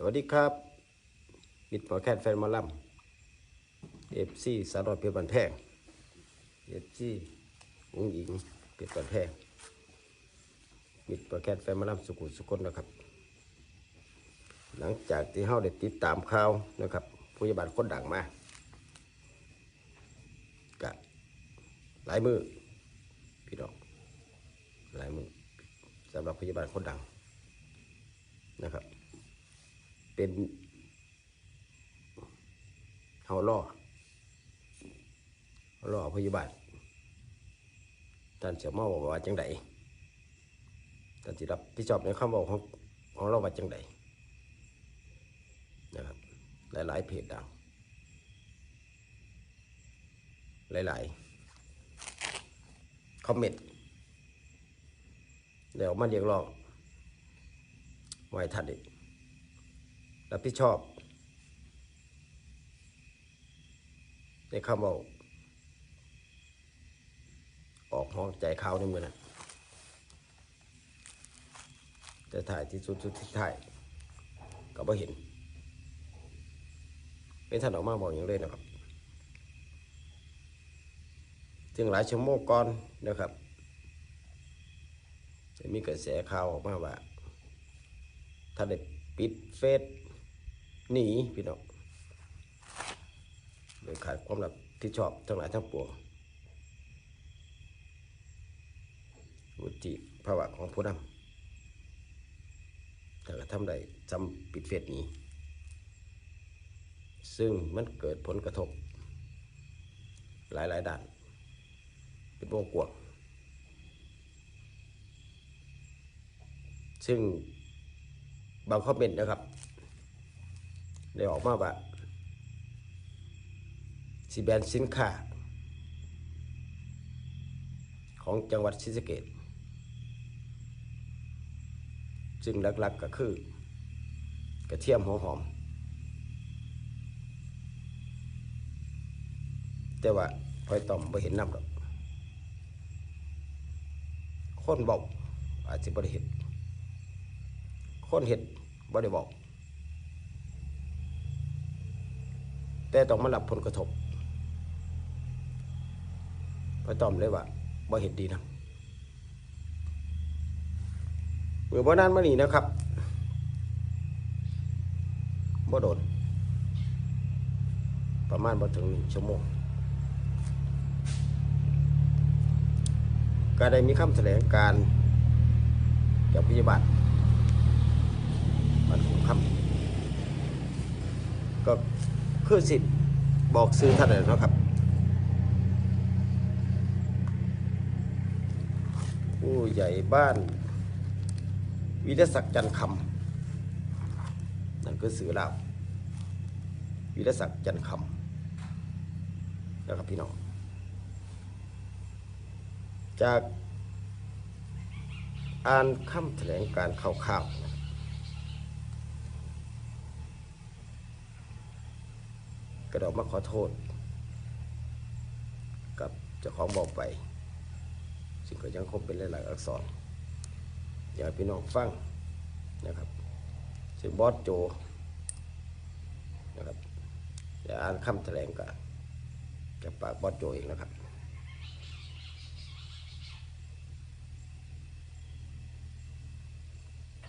สวัสดีครับมิดหมอแคทแฟนมาลัมเอฟซีสารอดเพียบันแพงเอฟซีอุ้งหญิงเพียบันแพงมิดหมอแคทแฟนมาลัมสุขุสุขนนะครับ หลังจากที่เฮาได้ติดตามข่าวนะครับผู้ยาบาลคนดังมากะหลายมือพี่น้องหลายมือสำหรับพยาบาลคนดังนะครับ เป็นเฮาล่อเฮาล่อพยาบาลท่านเสียมาบอกว่าจังไดท่านสิรับผิดชอบในคำบอกของของเราว่าจังไดนะครับ หลายๆเพจดังหลายๆคอมเมนต์เดี๋ยวมาเรียกร้องไว้ท่านอีก รับผิดชอบ ในคำบอกออกห้องใจเขาในมือนั้นแต่ถ่ายที่สุดสุดที่ถ่ายก็บ่เห็นเป็นท่านออกมาบอกอย่างเลยนะครับถึงหลายชั่วโมงก่อนนะครับจะมีกระแสข่าวออกมาว่าถ้าได้ปิดเฟซ หนีพี่น้องโดยขาดความรับผิดชอบทั้งหลายทั้งปวงวุฒิภาวะของผู้นำแต่ก็ทำได้จำปิดเฟซหนี้ ซึ่งมันเกิดผลกระทบหลายหลายๆด้าน เป็นวงกว้างซึ่งบางคอมเมนนะครับ ได้ออกมาว่าสีแบรนด์สินค้าของจังหวัดศรีสะเกษซึ่งหลักๆก็คือกระเทียมหัวหอม แต่ว่าพอยต่อมไม่เห็นน้ำหรอกคนบอกอาจจะบริเห็นคนเห็นบริบอก แต่ต้องมารับผลกระทบพอยต่อมเลยว่าบ่เห็นดีนะเมื่อวันนั้นมานี่นะครับบ่โดน ประมาณบ่ถึงหนึ่งชั่วโมง ก็ได้มีคำแถลงการจากพยาบาลมันคงคำก็ คือสิบอกซื้อท่านเลยเนะครับผู้ใหญ่บ้าน วิรศักดิ์จันคำนั่นคือสื่อลาววิรศักดิ์จันคำนะครับพี่น้อง จากอ่านคำแถลงการข่าวๆ นะก็ดอกมาขอโทษ กับเจ้าของบอกไป ซึ่งก็ยังคงเป็นหลายๆอักษร อยากพี่น้องฟังนะครับซึ่งบอสโจนะครับจะอ่านคำแถลงการจากปากบอสโจเองนะครับ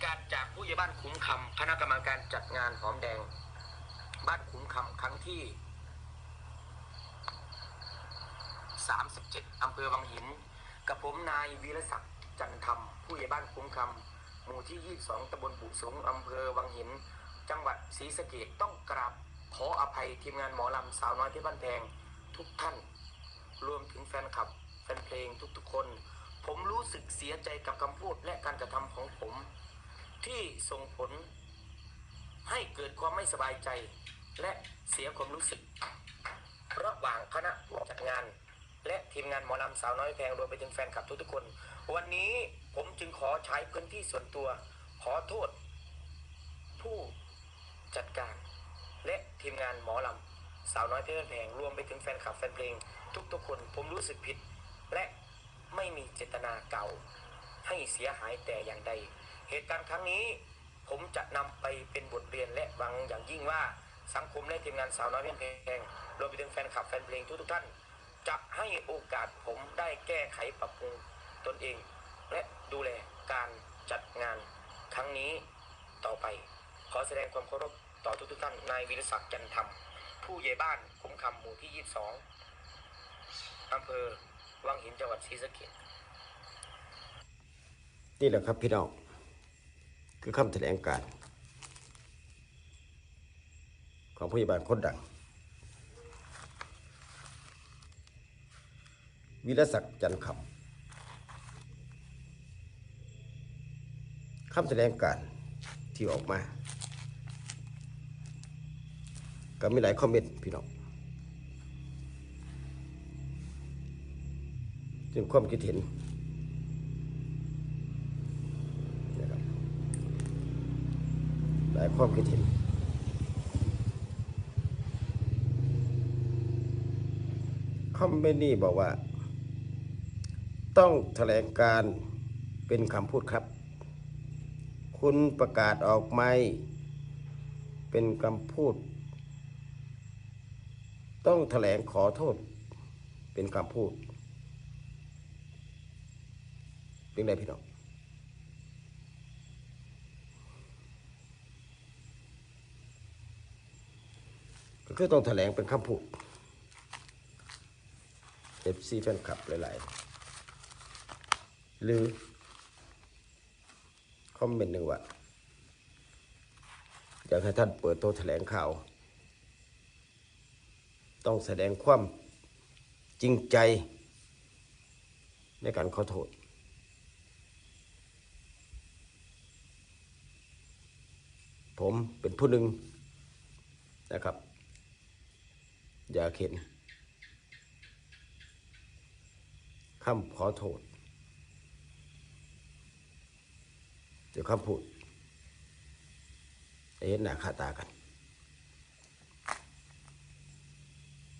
การจากผู้ใหญ่บ้านคุ้มคำคณะกรรมการจัดงานหอมแดง บ้านคุ้มคำครั้งที่ 37 อำเภอวังหิน กับผมนายวีรศักดิ์จันทรรมผู้ใหญ่บ้านคุ้มคำหมู่ที่ 22ตำบลบุสงอำเภอวังหิน จังหวัดศรีสะเกดต้องกราบขออภัยทีมงานหมอลำสาวน้อยเพชรบ้านแพงทุกท่าน รวมถึงแฟนคลับ แฟนเพลงทุกๆคน ผมรู้สึกเสียใจกับคำพูดและการกระทำของผม ที่ส่งผลให้เกิดความไม่สบายใจ และเสียความรู้สึก ระหว่างคณะจัดงาน และทีมงานหมอลำสาวน้อยแพงรวมไปถึงแฟนคลับทุกๆคน วันนี้ผมจึงขอใช้พื้นที่ส่วนตัว ขอโทษ ผู้จัดการ และทีมงานหมอลำสาวน้อยเพชรแพงรวมไปถึงแฟนคลับแฟนเพลง ทุกๆคน ผมรู้สึกผิด และไม่มีเจตนาเก่า ให้เสียหายแต่อย่างใด เหตุการณ์ครั้งนี้ ผมจะนำไปเป็นบทเรียนและหวังอย่างยิ่งว่า สังคมและทีมงานสาวน้อยเพียงเพลงรวมไปถึงแฟนคลับแฟนเพลงทุกๆท่าน จะให้โอกาสผมได้แก้ไขปรับปรุงตนเอง และดูแลการจัดงานครั้งนี้ต่อไป ขอแสดงความเคารพต่อทุกๆท่านนายวิรศักดิ์จันทำผู้ใหญ่บ้านคุ้มคำหมู่ที่ 22อำเภอวังหินจังหวัดศรีสะเกษนี่แหละครับพี่น้องคือคำแถลงการ ของผู้ใหญ่บ้านคนดัง วิรศักดิ์จันทร์คำคำแถลงการที่ออกมา ก็มีหลายคอมเมนต์พี่น้องซึ่งความคิดเห็นนะครับหลายความคิดเห็น คอมเมนต์นี้บอกว่า ต้องแถลงการเป็นคำพูดครับ คุณประกาศออกไม่เป็นคำพูด ต้องแถลงขอโทษ เป็นคำพูดเป็นไรพี่น้องก็คือต้องแถลงเป็นคำพูด FC แฟนคลับหลายๆ หรือ คอมเมนต์หนึ่งว่า อยากให้ท่านเปิดโต๊ะแถลงข่าว ต้องแสดงความจริงใจ ในการขอโทษผมเป็นผู้หนึ่งนะครับ อยากเห็น คำขอโทษเดี๋ยวคำพูดเห็นหน้าค่าตากัน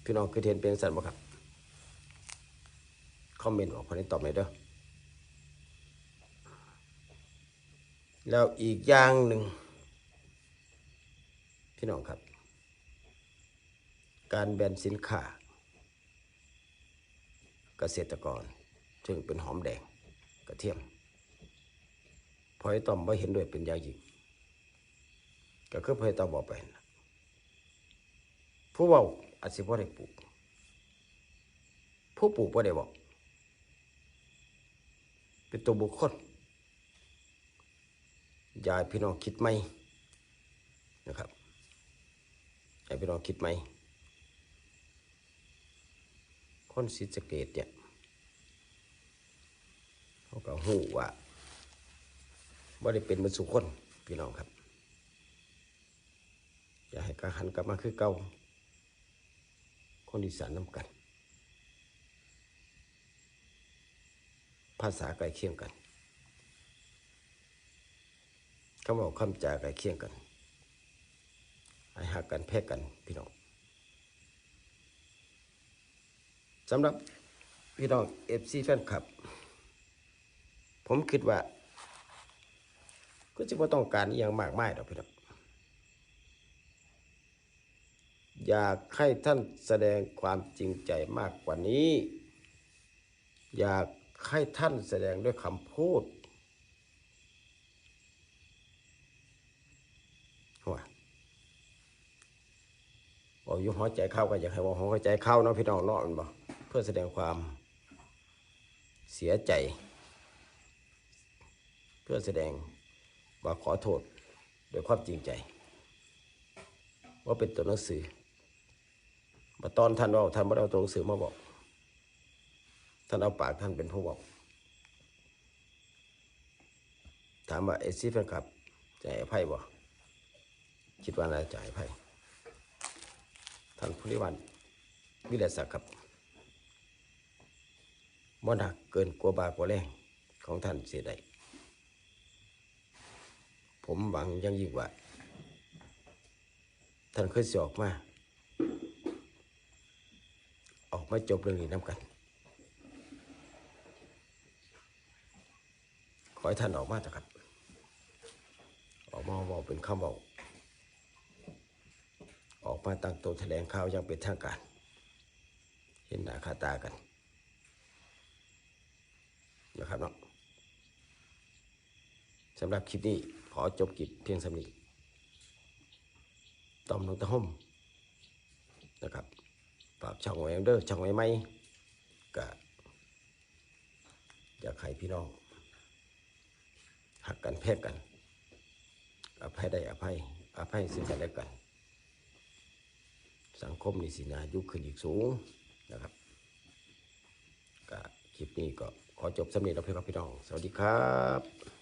พี่น้องคือเห็นเพียงสันบ่ครับ คอมเมนต์บอกคนนี้ตอบหน่อยเด้อแล้วอีกอย่างหนึ่ง พี่น้องครับ การแบนสินค้า เกษตรกร ซึ่งเป็นหอมแดงกระเทียมพอยต่อมไม่เห็นด้วยเป็นยางยิ่งก็คือพอยต่อมบอกไปผู้เว่าอาจสิบ่ได้ปลูกผู้ปลูกบ่ได้บอกเป็นตัวบุคคลยายพี่น้องคิดไหมนะครับยายพี่น้องคิดไหม คนศรีสะเกดเนี่ยเขาก็หูว่าบ่ได้เป็นมรสุคนพี่น้องครับ อย่าให้การหันกลับมาคือเก่าคนอีสานน้ำกัน ภาษาใกล้เคียงกันคำบอกคำจาใกล้เคียงกันให้หักกันแพ้กันพี่น้อง สำหรับพี่น้องเอฟซีแฟนคลับ ผมคิดว่า ก็จะว่าต้องการอย่างมากมายหรอกพี่น้องอยากให้ท่านแสดงความจริงใจมากกว่านี้ อยากให้ท่านแสดงด้วยคำพูดว่าบอกอยู่หัวใจเข้าก็อยากให้บอกหัวใจเข้าเนาะพี่น้องเนาะมันบอก เพื่อแสดงความเสียใจ เพื่อแสดงว่าขอโทษโดยความจริงใจ ว่าเป็นตัวหนังสือ มาตอนท่านว่าท่านไม่ได้เอาตัวหนังสือมาบอก ท่านเอาปากท่านเป็นผู้บอก ถามว่าเอซี่แฟนคลับจะให้อภัยบ่คิดว่าน่าจะให้อภัยท่านผู้นิวันวิเลศศักดิ์ครับ บ่หนักเกินกลัวบากลัวแรงของท่านเสียใดผมหวังยังยิ่งว่า ท่านเคยสิออกมา ออกมาจบเรื่องนี้น้ำกัน ขอให้ท่านออกมาเถอะครับ ออกมาบอกเป็นคำบอกออกมาตั้งโตัวแถลงข่าวย่างเป็นทางการ เห็นหน้าค่าตากัน นะครับเนาะสำหรับคลิปนี้ขอจบคลิปเพียงสำนี้ต้อมนงตะห่มนะครับฝากช่องไว้เด้อช่องไว้ไหมก็อยากให้พี่น้องหักกันแพกกัน อภัยได้อภัย อภัยซึ่งกันและกัน สังคมนี่สินายุคขึ้นอีกสูงนะครับก็คลิปนี้ก็ ขอจบสำเนียงเราเพื่อนครับพี่น้อง สวัสดีครับ